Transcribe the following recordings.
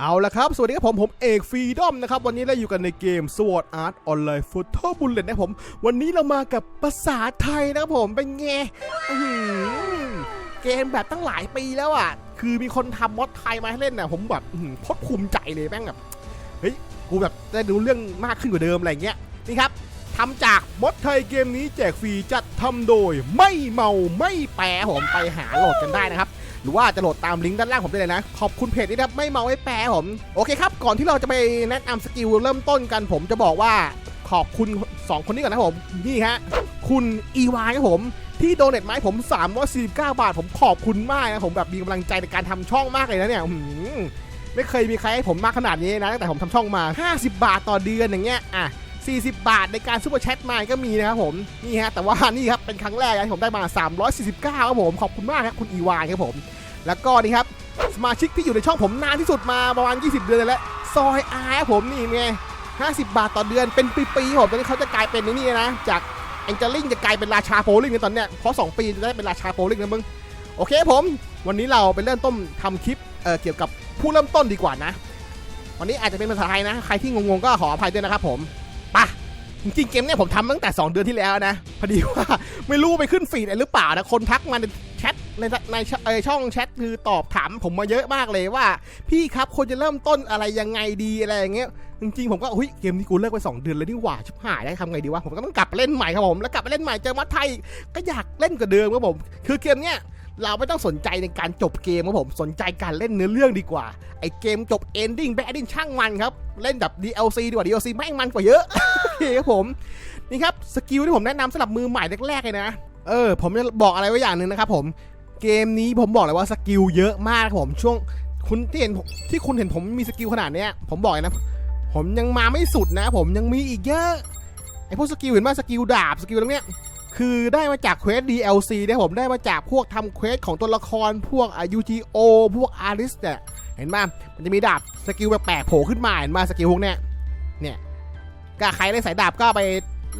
เอาละครับ สวัสดีครับผม ผมเอกฟรีดอมนะครับ วันนี้เราอยู่กันในเกม Sword Art Online Photo Bullet นะผม วันนี้เรามากับภาษาไทยนะครับผม เป็นไงเกมแบบตั้งหลายปีแล้วอะ คือมีคนทำมอดไทยมาให้เล่นนะผมแบบอื้อหือโคตรภูมิใจเลยแม่งแบบ เฮ้ย กูแบบได้รู้เรื่องมากขึ้นกว่าเดิมอะไรเงี้ย นี่ครับทำจากมอดไทยเกมนี้แจกฟรีจัดทำโดย ไม่เมาไม่แปรผมไปหาโหลดกันได้นะครับ รือว่าจะโหลดตามลิงก์ด้านล่างผมได้เลยนะ ขอบคุณเพจนี้ครับไม่เมาไม่แปรผม โอเคครับ ก่อนที่เราจะไปแนะนำสกิลเริ่มต้นกัน ผมจะบอกว่าขอบคุณ 2 คนนี้ก่อนนะผม นี่ฮะ คุณอีวายครับผม ที่โดเนทมาให้ผม 349 บาท ผมขอบคุณมากนะผมแบบมีกำลังใจในการทำช่องมากเลยนะเนี่ยไม่เคยมีใครให้ผมมากขนาดนี้นะตั้งแต่ผมทำช่องมา 50 บาทต่อเดือนอย่างเงี้ยอะ40 บาทในการซูเปอร์แชทมาก็มีนะครับผมนี่ฮะแต่ว่านี่ครับเป็นครั้งแรกนะที่ผมได้มา 349ครับผมขอบคุณมากครับคุณอีวานครับผม แล้วก็นี่ครับสมาชิกที่อยู่ในช่องผมนานที่สุดมาประมาณ 20 เดือนเลยแล้วซอยอาร์ผมนี่ไง50 บาทต่อเดือนเป็นปีๆผมตอนนี้เขาจะกลายเป็นนี่นะ จากแองเจลิงจะกลายเป็นราชาโปลิงในตอนเนี้ยเพราะ 2 ปีจะได้เป็นราชาโปลิงนะมึงโอเคผม วันนี้เราไปเริ่มต้นทำคลิปเเกี่ยวกับผู้เริ่มต้นดีกว่านะ วันนี้อาจจะเป็นภาษาไทยนะ ใครที่งงๆก็ขออภัยด้วยนะครับผมปะจริงๆเกมเนี่ยผมทำตั้งแต่ 2 เดือนที่แล้วนะ พอดีว่าไม่รู้ไปขึ้นฟีดหรือเปล่านะ คนทักมาในแชท ในในช่องแชทคือตอบถามผมมาเยอะมากเลยว่า พี่ครับควรจะเริ่มต้นอะไรยังไงดีอะไรอย่างเงี้ยจริงๆผมก็เฮ้ยเกมนี้กูเลิกไป 2 เดือนแล้วนี่หว่าชิบหายได้วทำไงดีวะผมก็ต้องกลับไปเล่นใหม่ครับผมแล้วกลับไปเล่นใหม่เจอมัดไทยก็อยากเล่นกว่าเดิมครับผม คือเกมเนี้ยเราไม่ต้องสนใจในการจบเกมครับผมสนใจการเล่นเนื้อเรื่องดีกว่าไอเกมจบเอนดิ้งแบดดิ้งช่างมันครับเล่นแบบ DLC ดีกว่า DLC แม่งมันกว่าเยอะโอเคครับผมนี่ครับสกิลที่ผมแนะนำสำหรับมือใหม่แรกๆเลยนะเออผมจะบอกอะไรไว้อย่างหนึ่งนะครับผม เกมนี้ผมบอกเลยว่าสกิลเยอะมากผมช่วงคุณที่เห็นที่คุณเห็นผมมีสกิลขนาดเนี้ยผมบอกเลยนะ ผมยังมาไม่สุดนะ ผมยังมีอีกเยอะไอพวกสกิลเห็นไหมสกิลดาบสกิลตรงเนี้ยคือได้มาจากเควส DLC นะผมได้มาจากพวกทำเควสของตัวละครพวกอา UGO พวกอาริสเนี่ยเห็นไหมมันจะมีดาบสกิลแปลกๆโผล่ขึ้นมาเห็นไหมสกิลพวกเนี้ยเนี่ยก็ใครได้สายดาบก็ไป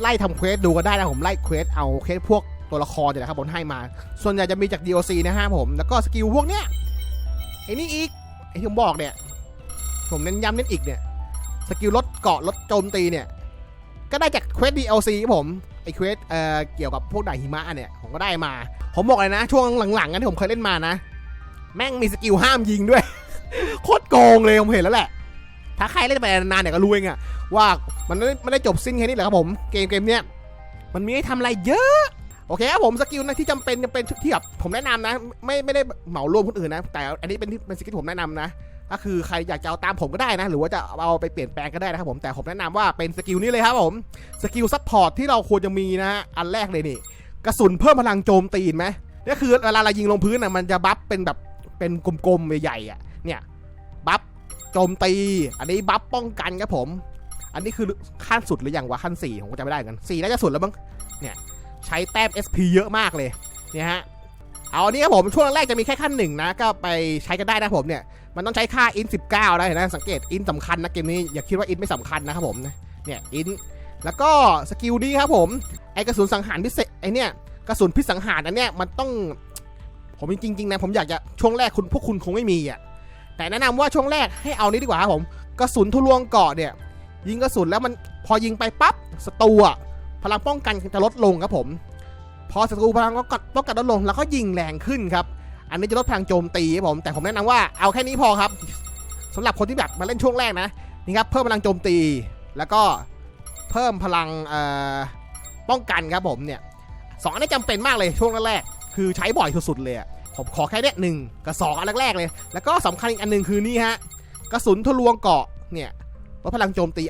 ไล่ทำเควสดูก็ได้นะผมไล่เควสเอาเควสพวก ตัวละครเนี่ยนะครับผมให้มา ส่วนใหญ่จะมีจาก DLC นะฮะผม แล้วก็สกิลพวกเนี้ยไอ้นี่อีก ไอ้ที่ผมบอกเนี่ย ผมเน้นย้ำเน้นอีกเนี่ย สกิลลดเกาะลดโจมตีเนี่ย ก็ได้จากเควส DLC ครับผม ไอ้เควสเอ่อเกี่ยวกับพวกด่านหิมะเนี่ย ผมก็ได้มา ผมบอกเลยนะ ช่วงหลังๆกันที่ผมเคยเล่นมานะ แม่งมีสกิลห้ามยิงด้วย โคตรโกงเลยผมเห็นแล้วแหละ ถ้าใครเล่นไปนานๆเนี่ยก็รู้เองอะว่ามันไม่ได้จบสิ้นแค่นี้แหละครับผม เกมเกมเนี้ยมันมีให้ทำอะไรเยอะ โอเคครับผมสกิลนะที่จำเป็นจำเป็นที่แบบผมแนะนำนะ ไม่ไม่ได้เหมารวมคนอื่นนะ แต่อันนี้เป็นเป็นสกิลผมแนะนำนะก็คือใครอยากจะเอาตามผมก็ได้นะ หรือว่าจะเอาไปเปลี่ยนแปลงก็ได้นะครับผมแต่ผมแนะนำว่าเป็นสกิลนี้เลยครับผมสกิลซัพพอร์ตที่เราควรจะมีนะฮะอันแรกเลยนี่กระสุนเพิ่มพลังโจมตีนไหมนี่คือเวลาเรายิงลงพื้นอะมันจะบัฟเป็นแบบเป็นกลมๆใหญ่ๆอะเนี่ยบัฟโจมตี อันนี้บัฟป้องกันครับผม อันนี้คือขั้นสุดหรือยังวะขั้น4ผมก็จะไม่ได้เหมือนกัน4น่าจะสุดแล้วมั้งเนี่ย ใช้แต้ม SP เยอะมากเลยเนี่ยฮะเอาอันนี้ครับผมช่วงแรกจะมีแค่ขั้นหนึ่งนะก็ไปใช้กันได้นะผมเนี่ยมันต้องใช้ค่าอิน19นะเห็นไหมสังเกตอินสำคัญนะเกมนี้อย่าคิดว่าอินไม่สำคัญนะครับผมนะเนี่ยอินแล้วก็สกิลนี้ครับผมไอกระสุนสังหารพิเศษไอเนี่ยกระสุนพิษสังหารอันเนี้ยมันต้องผมจริงๆนะผมอยากจะช่วงแรกคุณพวกคุณคงไม่มีอะแต่แนะนำว่าช่วงแรกให้เอานี้ดีกว่าครับผมกระสุนทะลวงเกาะเนี่ยยิงกระสุนแล้วมันพอยิงไปปั๊บศัตรูอะ พลังป้องกันจะลดลงครับผม พอศัตรูพลังก็ป้องกันลดลงแล้วก็ยิงแรงขึ้นครับ อันนี้จะลดพลังโจมตีครับผม แต่ผมแนะนำว่าเอาแค่นี้พอครับสำหรับคนที่แบบมาเล่นช่วงแรกนะนี่ครับเพิ่มพลังโจมตี แล้วก็เพิ่มพลังป้องกันครับผมเนี่ยสองอันนี้จำเป็นมากเลยช่วงแรกๆคือใช้บ่อยสุดๆเลยผมขอแค่เนี้ยหนึ่งกับสองอันแรกๆเลย แล้วก็สำคัญอีกอันหนึ่งคือนี่ฮะกระสุนทะลวงเกาะเนี่ย ลดพลังโจมตี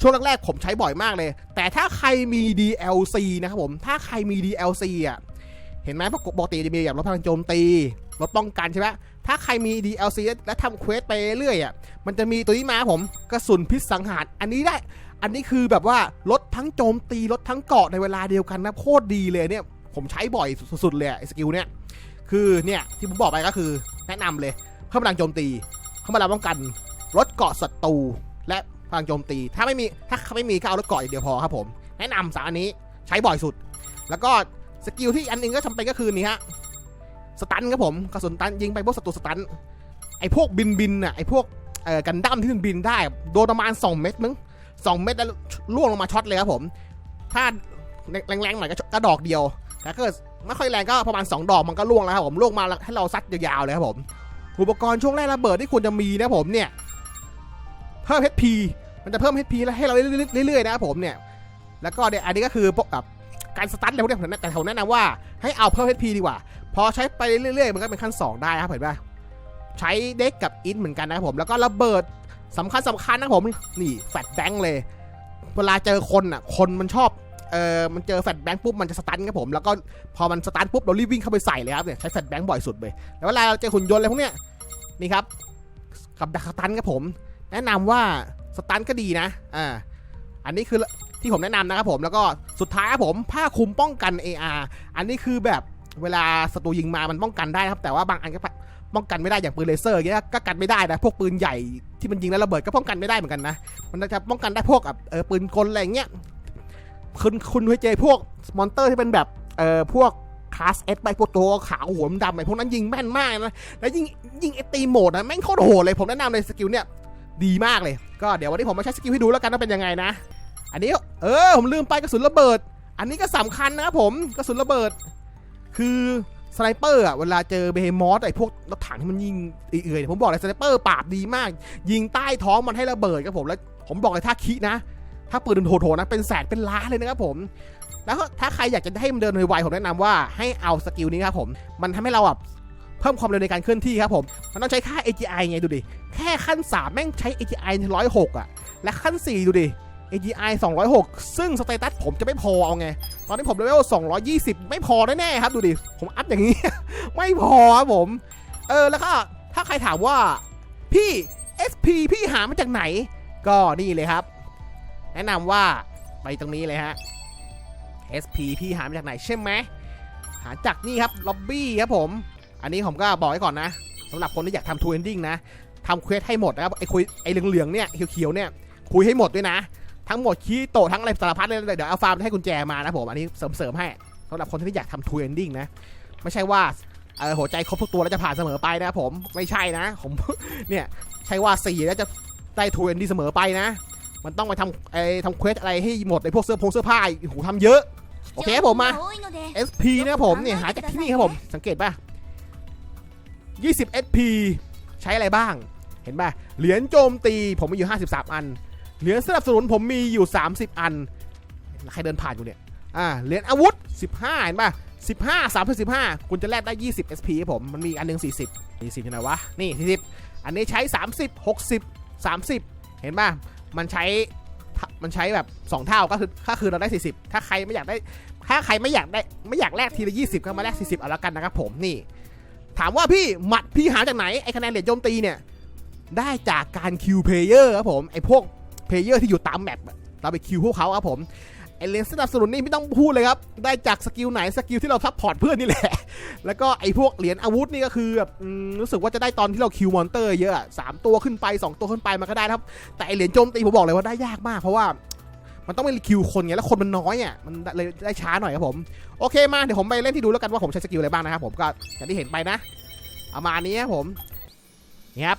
ช่วงแรกๆผมใช้บ่อยมากเลย แต่ถ้าใครมี DLC นะครับผม ถ้าใครมี DLC อะ เห็นไหมปกติจะมีแบบลดพลังโจมตีลดป้องกันใช่ไหมถ้าใครมี DLC และทำเควสไปเรื่อยอะ มันจะมีตัวนี้มาผมกระสุนพิษสังหารอันนี้ได้ อันนี้คือแบบว่าลดทั้งโจมตีลดทั้งเกาะในเวลาเดียวกันนะโคตรดีเลยเนี่ย ผมใช้บ่อยสุดๆเลยไอ้สกิลเนี่ย คือเนี่ยที่ผมบอกไปก็คือ แนะนำเลยเพิ่มพลังโจมตีเพิ่มพลังป้องกันลดเกาะศัตรู และพลังโจมตี ถ้าไม่มีถ้าไม่มีก็เอาลดเกาะอย่างเดียวพอครับผม แนะนำสามอันนี้ใช้บ่อยสุด แล้วก็สกิลที่อันหนึงก็จำเป็นก็คือนี่ฮะสตันครับผมกระสุนตันยิงไปพวกศัตรูสตันไอพวกบินบินน่ะไอพวกเอ่อกันดั้มที่มันบินได้โดนประมาณ 2 เม็ดมึง2เม็ดแล้วล่วงลงมาช็อตเลยครับผม ถ้าแรงๆหน่อยก็ก็ดอกเดียวแต่ถ้าเกิดไม่ค่อยแรงก็ประมาณ 2 ดอกมันก็ล่วงแล้วครับผมล่วงมาให้เราซัดยาวๆเลยครับผมอุปกรณ์ช่วงแรกระเบิดที่ควรจะมีนะผมเนี่ย เพิ่ม HP มันจะเพิ่ม HP แล้วให้เราเรื่อยๆนะครับผมเนี่ย แล้วก็เนี่ยอันนี้ก็คือพวกแบบการสตันอะไรพวกนี้ผมแนะแต่ผมแนะนำว่าให้เอาเพิ่ม HP ดีกว่า พอใช้ไปเรื่อยๆ มันก็เป็นขั้น 2 ได้ครับเห็นปะใช้เด็กกับอินเหมือนกันนะครับผม แล้วก็ระเบิดสำคัญสำคัญนะผมนี่แฟตแบงค์เลย เวลาเจอคนอะคนมันชอบเออมันเจอแฟตแบงค์ปุ๊บมันจะสตันครับผม แล้วก็พอมันสตันปุ๊บเรารีบวิ่งเข้าไปใส่เลยครับเนี่ยใช้แฟตแบงค์บ่อยสุดเลย แล้วเวลาเราเจอหุ่นยนต์อะไรพวกเนี้ยนี่ครับกับดักสตันครับผม แนะนำว่าสตันก็ดีนะอ่าอันนี้คือที่ผมแนะนำนะครับผมแล้วก็สุดท้ายครับผมผ้าคลุมป้องกัน AR อันนี้คือแบบเวลาศัตรูยิงมามันป้องกันได้นะครับ แต่ว่าบางอันก็ป้องกันไม่ได้อย่างปืนเลเซอร์เงี้ยก็กันไม่ได้นะพวกปืนใหญ่ที่มันยิงแล้วระเบิดก็ป้องกันไม่ได้เหมือนกันนะมันจะป้องกันได้พวกแบบเออปืนกลอะไรเงี้ยคุณคุณเคยเจอพวกมอนเตอร์ที่เป็นแบบเออพวกคลาสเอสไปพวกตัวขาวหัวดำไอ้พวกนั้นยิงแม่นมากนะแล้วยิงยิงไอตีโหมดนะแม่งโคตรโหดเลยผมแนะนำเลยสกิลเนี่ย ดีมากเลย ก็เดี๋ยววันนี้ผมมาใช้สกิลให้ดูแล้วกันว่าเป็นยังไงนะ อันนี้ เออ ผมลืมไปกระสุนระเบิด อันนี้ก็สำคัญนะครับผมกระสุนระเบิด คือสไนเปอร์อะเวลาเจอเบเฮมอสไอพวกรถถังที่มันยิงเอื่อยๆผมบอกเลยสไนเปอร์ปราบดีมาก ยิงใต้ท้องมันให้ระเบิดครับผมแล้วผมบอกเลยถ้าคินะ ถ้าปืนโหดๆนะเป็นแสนเป็นล้านเลยนะครับผมแล้วก็ถ้าใครอยากจะให้มันเดินไวๆผมแนะนำว่าให้เอาสกิลนี้ครับผม มันทำให้เราแบบ เพิ่มความเร็วในการเคลื่อนที่ครับผม มันต้องใช้ค่า AGI ไงดูดิ แค่ขั้น 3 แม่งใช้ AGI 106อะ และขั้น 4 ดูดิ AGI 206 ซึ่งสเตตัสผมจะไม่พอเอาไง ตอนนี้ผมเลเวล 220 ไม่พอแน่ๆครับ ดูดิ ผมอัพอย่างนี้ ไม่พอครับผม เออ แล้วก็ถ้าใครถามว่า พี่ SP พี่หามาจากไหน ก็นี่เลยครับ แนะนำว่าไปตรงนี้เลยฮะ SP พี่หามาจากไหนใช่ไหมหาจากนี่ครับล็อบบี้ครับผม อันนี้ผมก็บอกไว้ก่อนนะสำหรับคนที่อยากทำทูเอนดิ้งนะทำเควสให้หมดนะครับไอ้คุยไอ้เหลืองๆเนี่ยเขียวๆเนี่ยคุยให้หมดด้วยนะ ทั้งหมดคีโตะทั้งอะไรสารพัดเลยเดี๋ยวเอาฟาร์มให้กุญแจมานะผมอันนี้เสริมๆให้สำหรับคนที่อยากทำทูเอนดิ้งนะไม่ใช่ว่าเออหัวใจครบทุกตัวแล้วจะผ่านเสมอไปนะผมไม่ใช่นะผมเนี่ยใช่ว่าสี่แล้วจะได้ทูเอนดิ้งเสมอไปนะ มันต้องไปทำไอ้ทำเควสอะไรให้หมดไอ้พวกเสื้อผงเสื้อผ้าอีกโอ้โหทำเยอะ โอเคครับผมมา SP นะครับผมเนี่ยหาจากที่นี่ครับผมสังเกตป่ะ 20 SP ใช้อะไรบ้าง เห็นป่ะ เหรียญโจมตีผมมีอยู่ 53 อัน เหรียญสนับสนุนผมมีอยู่ 30 อัน ใครเดินผ่านอยู่เนี่ย อ่า เหรียญอาวุธ 15 เห็นป่ะ 15 3 15 คุณจะแลกได้ 20 SP ครับผม มันมีอันหนึง 40 40ยู่ไหนวะ นี่ 40 อันนี้ใช้ 30 60 30 เห็นป่ะ มันใช้ มันใช้แบบ 2 เท่า ก็คือก็คือเราได้ 40 ถ้าใครไม่อยากได้ ถ้าใครไม่อยากได้ ไม่อยากแลกทีละ 20 ก็มาแลก40 เอาละกันนะครับผม นี่ ถามว่าพี่หมัดพี่หาจากไหน ไอคะแนนเหรียญโจมตีเนี่ย ได้จากการคิวเพลเยอร์ครับผม ไอพวกเพลเยอร์ที่อยู่ตามแมปเราไปคิวพวกเขาครับผมไอเลนสนับสนุนนี่ไม่ต้องพูดเลยครับ ได้จากสกิลไหนสกิลที่เราซัพพอร์ตเพื่อนนี่แหละ แล้วก็ไอพวกเหรียญอาวุธนี่ก็คือแบบรู้สึกว่าจะได้ตอนที่เราคิวมอนเตอร์เยอะสามตัวขึ้นไปสองตัวขึ้นไปมันก็ได้ครับ แต่ไอเหรียญโจมตีผมบอกเลยว่าได้ยากมากเพราะว่า มันต้องเป็นคิวคนไงแล้วคนมันน้อยอะมันเลยได้ช้าหน่อยครับผมโอเคมาเดี๋ยวผมไปเล่นที่ดูแล้วกันว่าผมใช้สกิลอะไรบ้างนะครับผมก็อย่างที่เห็นไปนะประมาณนี้ครับผมนี่ครับ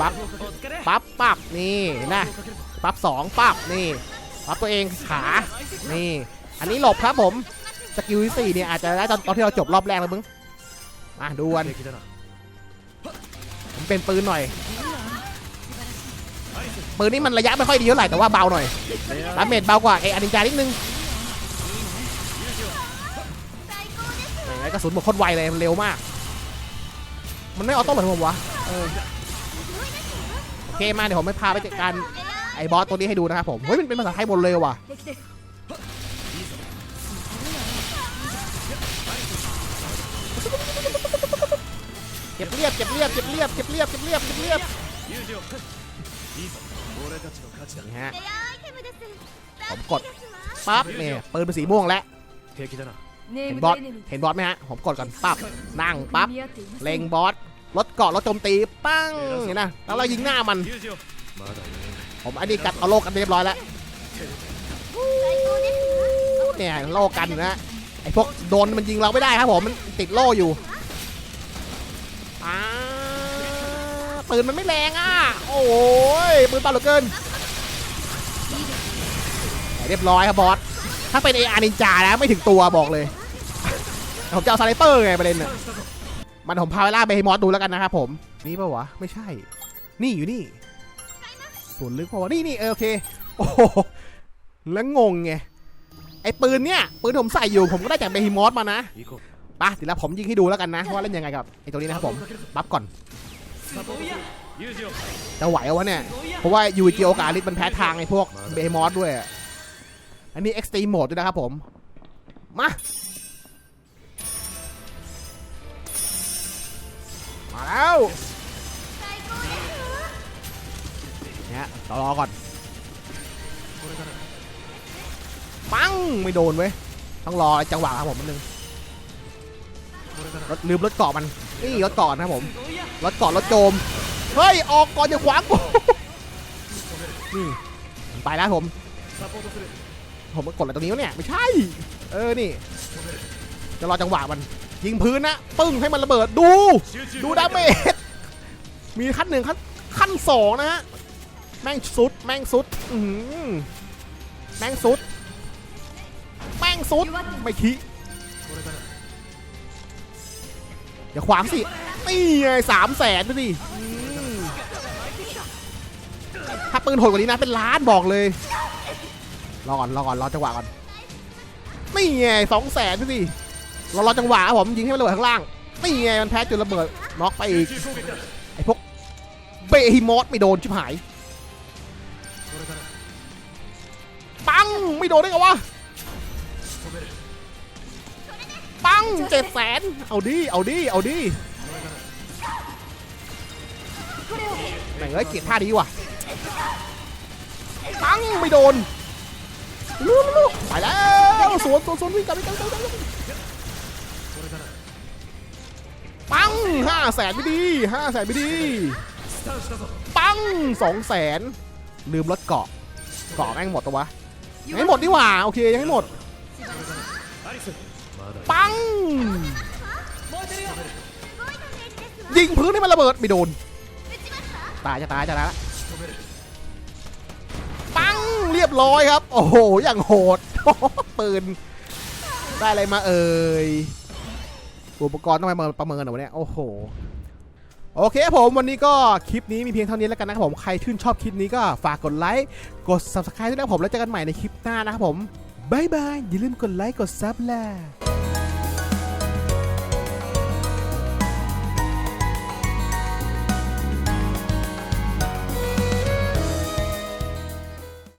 ปั๊บปั๊บปั๊บนี่นะปั๊บสองปั๊บนี่ปั๊บตัวเองขานี่ อันนี้หลบครับผมสกิลที่สี่เนี่ยอาจจะได้ตอนตอนที่เราจบรอบแรกแล้วมึงมาดูกันผมเป็นปืนหน่อย ปืนนี่มันระยะไม่ค่อยดีเท่าไหร่แต่ว่าเบาหน่อยดาเมจเบากว่าเออานินจานิดนึงไอ้กระสุนหมดโคตรไวเลยมันเร็วมาก มันไม่ออโต้เหมือนผมวะเออโอเคมาเดี๋ยวผมไปพาไปจัดการไอ้บอสตัวนี้ให้ดูนะครับผม เฮ้ยมันเป็นภาษาไทยหมดเลยว่ะเก็บเรียบเก็บเรียบเก็บเรียบเก็บเรียบเก็บเรียบเก็บเรียบ นี่ฮะผมกดปั๊บเนี่ยปืนเป็นสีม่วงแล้วเห็นบอสเห็นบอสไหมฮะผมกดก่อนปั๊บนั่งปั๊บเล็งบอสรถเกาะรถโจมตีปั้งเห็นนะแล้วเรายิงหน้ามัน ผมอันนี้กัดเอาโลกันเรียบร้อยแล้วเนี่ยโลกันนะไอพวกโดนมันยิงเราไม่ได้ครับผมมันติดโล่อยู่ป๊าบ ปืนมันไม่แรงอะ โอ้ยปืนปล่าเหลือเกิน เรียบร้อยครับบอส ถ้าเป็นไออานินจานะไม่ถึงตัวบอกเลย ผมจะเอาสไนเปอร์ไงประเด็นน่ะมันผมพาเวล่าเบย์มอสดูแล้วกันนะครับผม นี่ปะวะ ไม่ใช่ นี่อยู่นี่ส่วนลึกพอนี่นี่เออโอเค โอ้โหแล้วงงไง ไอปืนเนี่ย ปืนผมใส่อยู่ผมก็ได้จากเบฮิมอสมานะป่ะเดี๋ยวผมยิงให้ดูแล้วกันนะ ว่าเล่นยังไงกับไอตัวนี้นะครับผม บัฟก่อน จะไหวเอาวะเนี่ย เพราะว่ายูจิโอกาลิสมันแพ้ทางไอ้พวกเบมอสด้วย อันนี้เอ็กซ์ตรีมโหมดด้วยนะครับผม มา มาแล้วเนี่ยรอรอก่อน ปัง ไม่โดนเว้ย ต้องรอจังหวะครับผมมันนึงรถลืมรถเกาะมัน นี่รถก่อนนะผมรถก่อนรถโจมเฮ้ยออกก่อนอย่าขวางนี่ไปแล้วผม ผมกดอะไรตรงนี้วะเนี่ยไม่ใช่ เออนี่จะรอจังหวะมันยิงพื้นนะปึ้งให้มันระเบิดดู ดูดาเมจมีขั้นหนึ่งขั้นขั้นสองนะฮะแม่งสุด แม่งสุดแม่งสุด แม่งสุด ไม่คิ อย่ายวขวางสินี่ไงสามแสนดูดิถ้าปืนโหดกว่านี้นะเป็นล้านบอกเลย รอก่อนรอก่อนรอจังหวะก่อนนี่ไงสองแสนดูดิรอรอจังหวะครัผมยิงให้มันระเบิดข้างล่างนี่ไงมันแพ้จุดระเบิดน็อกไปอีกไอ้พวกเบฮิมอสไม่โดนชิบหายปังไม่โดนได้ไงวะ ปังเจ็ดแสนเอาดีเอาดีเอาดีแม่เเลยเกลียดท่าดีว่ะปังไม่โดนลูกลูกไปแล้วสวนสวนสวนวิ่งกันวิ่งกันวิ่งกันปังห้าแสนไม่ดีห้าแสนไม่ดี ปังสองแสนลืมรถเกาะเกาะแม่งหมดตัววะยังไม่หมดดีกว่า โอเค ยังไม่หมด ปัง ยิงพื้นให้มันระเบิด ไม่โดน ตายจะตายจะตายละปัง เรียบร้อยครับ โอ้โห อย่างโหดปืน ได้อะไรมาเอ่ย อุปกรณ์ต้องไปประเมินหน่อยเนี่ยโอ้โหโอเคผมวันนี้ก็คลิปนี้มีเพียงเท่านี้แล้วกันนะครับผมใครชื่นชอบคลิปนี้ก็ฝากกดไลค์กด subscribe ด้วยนะผมแล้วเจอกันใหม่ในคลิปหน้านะครับผมบายบายอย่าลืมกดไลค์กดซับแหละ